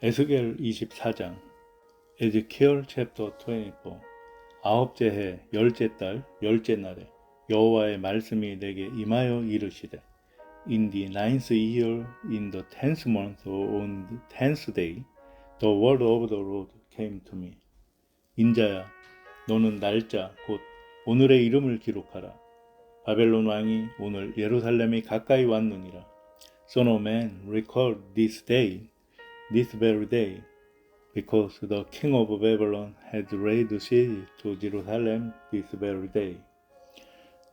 에스겔 24장 에즈키엘 챕터 24 아홉째 해 열째 달 열째 날에 여호와의 말씀이 내게 임하여 이르시되 In the ninth year in the tenth month on the tenth day the word of the Lord came to me 인자야 너는 날짜 곧 오늘의 이름을 기록하라 바벨론 왕이 오늘 예루살렘에 가까이 왔느니라 Son of man record this day this very day, because the king of Babylon had laid siege to Jerusalem this very day.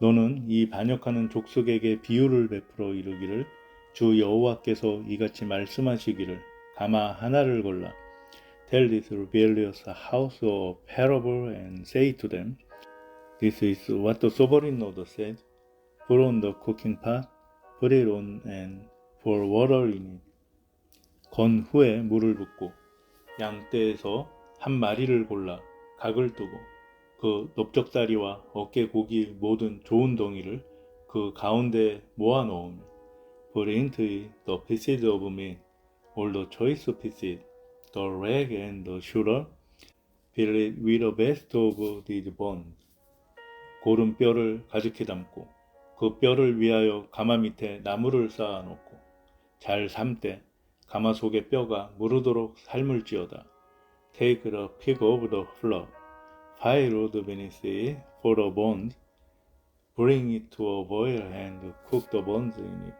너는 이 반역하는 족속에게 비유를 베풀어 이르기를 주 여호와께서 이같이 말씀하시기를 가마 하나를 골라 Tell this rebellious house a parable and say to them This is what the sovereign Lord said Put on the cooking pot, put it on and pour water in it 건 후에 물을 붓고 양떼에서 한 마리를 골라 각을 뜨고 그 넓적다리와 어깨 고기 모든 좋은 덩이를 그 가운데 모아 넣으며 Put into the pieces of meat, all the choice pieces, the leg and the shoulder, fill it with the best of these bones. 고른 뼈를 가득히 담고 그 뼈를 위하여 가마 밑에 나무를 쌓아 놓고 잘 삶되 가마 속의 뼈가 무르도록 삶을지어다. Take the pig of the flock, fire the it for the bones, bring it to a boil and cook the bones in it.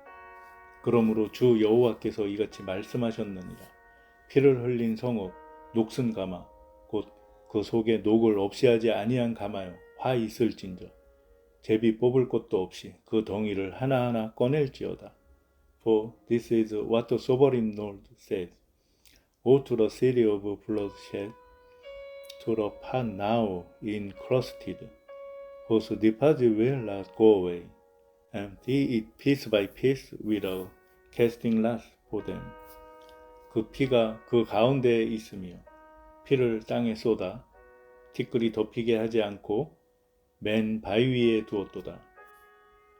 그러므로 주 여호와께서 이같이 말씀하셨느니라. 피를 흘린 성읍, 녹슨 가마, 곧 그 속에 녹을 없이 하지 아니한 가마요, 화 있을진저. 제비 뽑을 것도 없이 그 덩이를 하나하나 꺼낼지어다. For this is what the sovereign Lord says. Go to the city of bloodshed, to the pot now encrusted, whose deposit will not go away. Empty it piece by piece without casting lots for them. 그 피가 그 가운데에 있으며 피를 땅에 쏟아 티끌이 덮이게 하지 않고 맨 바위 위에 두었도다.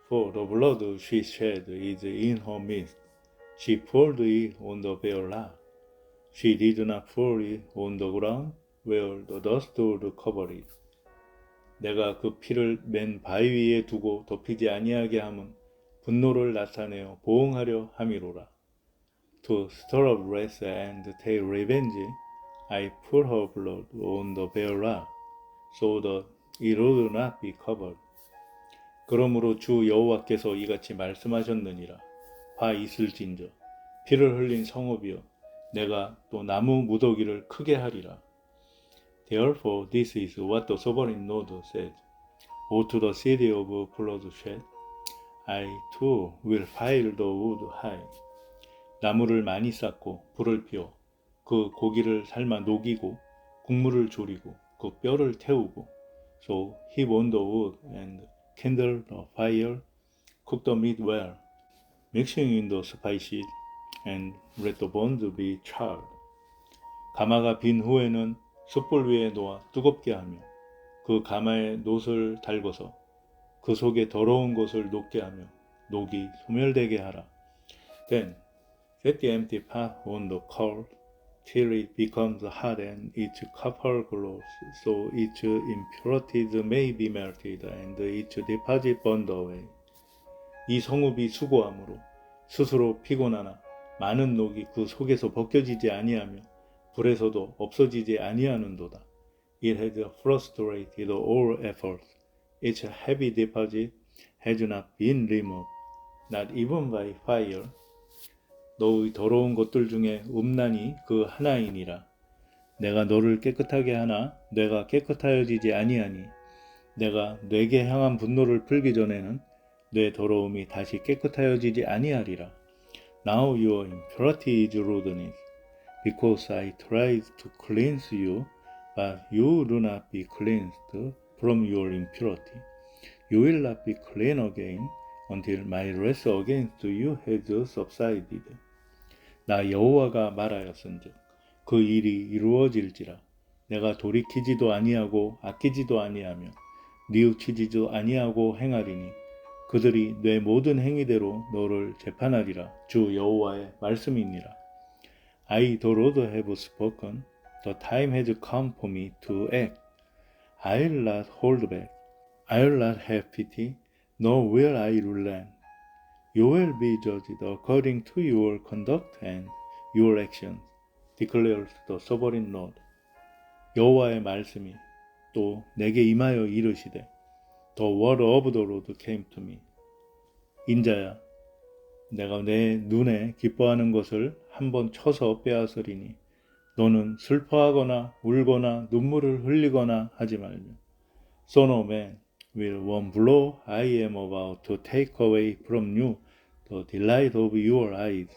For the blood she shed is in her midst. She poured it on the bare rock. She did not pour it on the ground where the dust would cover it. 내가 그 피를 맨 바위 위에 두고 덮이지 아니하게 함은 분노를 나타내어 보응하려 함이로라. To stir up wrath and take revenge, I put her blood on the bare rock, so that it would not be covered. 그러므로 주 여호와께서 이같이 말씀하셨느니라. 화 있을진저 피를 흘린 성읍이여 내가 또 나무 무더기를 크게 하리라. Therefore this is what the sovereign Lord said. Go to the city of bloodshed. I too will pile the wood high. 나무를 많이 쌓고 불을 피워 그 고기를 삶아 녹이고 국물을 졸이고 그 뼈를 태우고 So heap on the wood and kindle the fire, cook the meat well, mixing in the spices, and let the bones be charred. 가마가 빈 후에는 숯불 위에 놓아 뜨겁게 하며 그 가마에 놋을 달궈서 그 속에 더러운 것을 녹게 하며 녹이 소멸되게 하라. Then set the empty pot on the coal till it becomes hot and its copper glows, so its impurities may be melted and its deposit burned away. 이 성읍이 수고함으로 스스로 피곤하나 많은 녹이 그 속에서 벗겨지지 아니하며 불에서도 없어지지 아니하는도다. It has frustrated all efforts. Its heavy deposit has not been removed, not even by fire. 너의 더러운 것들 중에 음란이 그 하나이니라. 내가 너를 깨끗하게 하나 내가 깨끗하여지지 아니하니 내가 뇌게 향한 분노를 풀기 전에는 뇌 더러움이 다시 깨끗하여지지 아니하리라. Now your impurity is rudeness, because I tried to cleanse you, but you do not be cleansed from your impurity. You will not be clean again until my wrath against you has subsided. 나 여호와가 말하였은즉 그 일이 이루어질지라 내가 돌이키지도 아니하고 아끼지도 아니하며 뉘우치지도 아니하고 행하리니 그들이 내 모든 행위대로 너를 재판하리라 주 여호와의 말씀이니라 I, the Lord, have spoken. The time has come for me to act. I'll not hold back. I'll not have pity, nor will I relent. You will be judged according to your conduct and your actions, declares the sovereign Lord. 여호와의 말씀이 또 내게 임하여 이르시되, The word of the Lord came to me. 인자야, 내가 내 눈에 기뻐하는 것을 한번 쳐서 빼앗으리니 너는 슬퍼하거나 울거나 눈물을 흘리거나 하지 말며 Son of man, will one blow I am about to take away from you the delight of your eyes.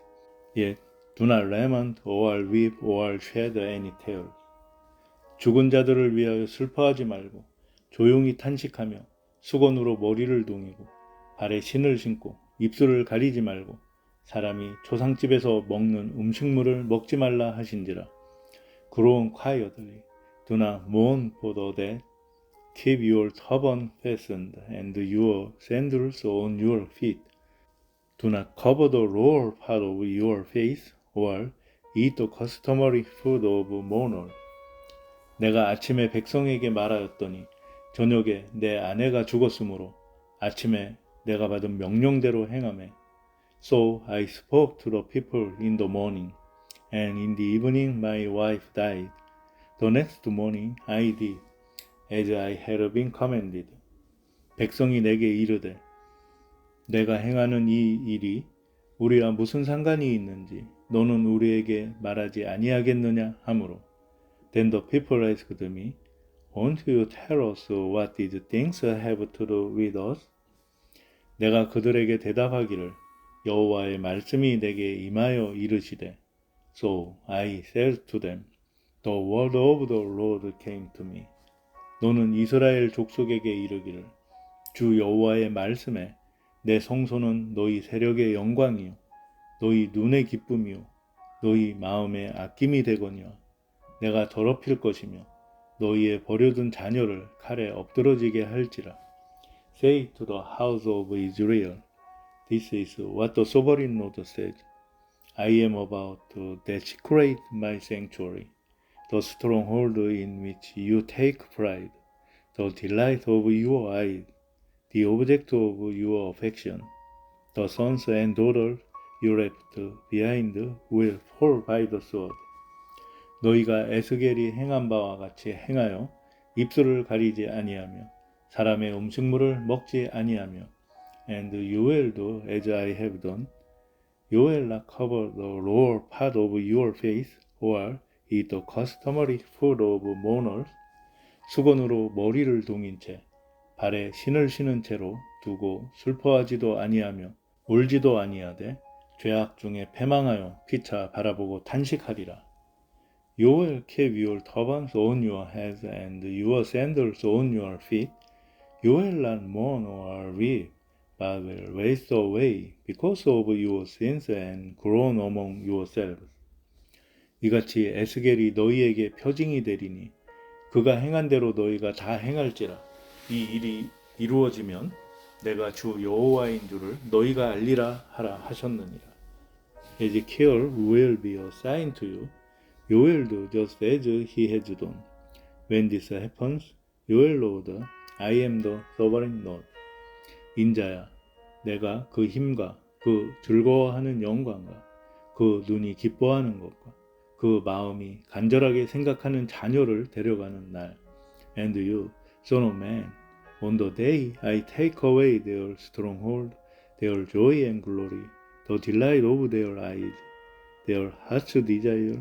Yet do not lament or weep or shed any tears. 죽은 자들을 위하여 슬퍼하지 말고 조용히 탄식하며 수건으로 머리를 동이고 발에 신을 신고 입술을 가리지 말고 사람이 조상집에서 먹는 음식물을 먹지 말라 하신지라. Grow quietly, do not mourn for the dead. Keep your turban fastened and your sandals on your feet. Do not cover the lower part of your face or eat the customary food of mourners. 내가 아침에 백성에게 말하였더니 저녁에 내 아내가 죽었으므로 아침에 내가 받은 명령대로 행하매 So I spoke to the people in the morning, and in the evening my wife died. The next morning I did, as I had been commanded. 백성이 내게 이르되, 내가 행하는 이 일이 우리와 무슨 상관이 있는지 너는 우리에게 말하지 아니하겠느냐 하므로. Then the people asked me, Won't you tell us what these things have to do with us? 내가 그들에게 대답하기를 여호와의 말씀이 내게 임하여 이르시되 So I said to them The word of the Lord came to me 너는 이스라엘 족속에게 이르기를 주 여호와의 말씀에 내 성소는 너희 세력의 영광이요 너희 눈의 기쁨이요 너희 마음의 아낌이 되거니와 내가 더럽힐 것이며 너희의 버려둔 자녀를 칼에 엎드러지게 할지라 Say to the house of Israel This is what the sovereign Lord says. I am about to desecrate my sanctuary, the stronghold in which you take pride, the delight of your eyes, the object of your affection. The sons and daughters you left behind will fall by the sword. 너희가 에스겔이 행한 바와 같이 행하여 입술을 가리지 아니하며 사람의 음식물을 먹지 아니하며 and you will do as I have done. You will not cover the lower part of your face or eat the customary food of mourners. 수건으로 머리를 동인 채 발에 신을 신은 채로 두고 슬퍼하지도 아니하며 울지도 아니하되 죄악 중에 패망하여 피차 바라보고 탄식하리라. You will keep your turbans on your heads and your sandals on your feet. You will not mourn or weep. but will waste away because of your sins and groan among yourselves. 이같이 에스겔이 너희에게 표징이 되리니 그가 행한 대로 너희가 다 행할지라 이 일이 이루어지면 내가 주 여호와인 줄을 너희가 알리라 하라 하셨느니라. Ezekiel will be a sign to you. You will do just as he has done. When this happens, you will know that I am the sovereign Lord. 인자야, 내가 그 힘과 그 즐거워하는 영광과 그 눈이 기뻐하는 것과 그 마음이 간절하게 생각하는 자녀를 데려가는 날. And you, son of man, on the day I take away their stronghold, their joy and glory, the delight of their eyes, their heart's desire,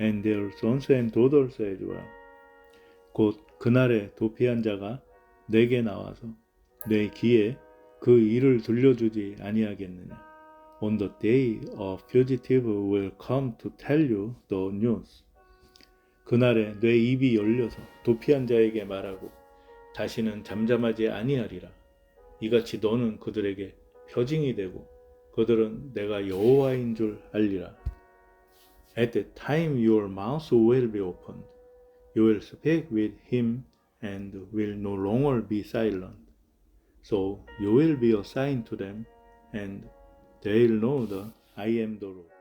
and their sons and daughters as well. 곧 그날에 도피한 자가 내게 나와서 내 귀에 그 일을 들려주지 아니하겠느냐. On the day a fugitive will come to tell you the news. 그날에 내 입이 열려서 도피한 자에게 말하고 다시는 잠잠하지 아니하리라. 이같이 너는 그들에게 표징이 되고 그들은 내가 여호와인 줄 알리라. At that time your mouth will be opened. You will speak with him and will no longer be silent. So you will be a sign to them, and they'll know that I am the Lord.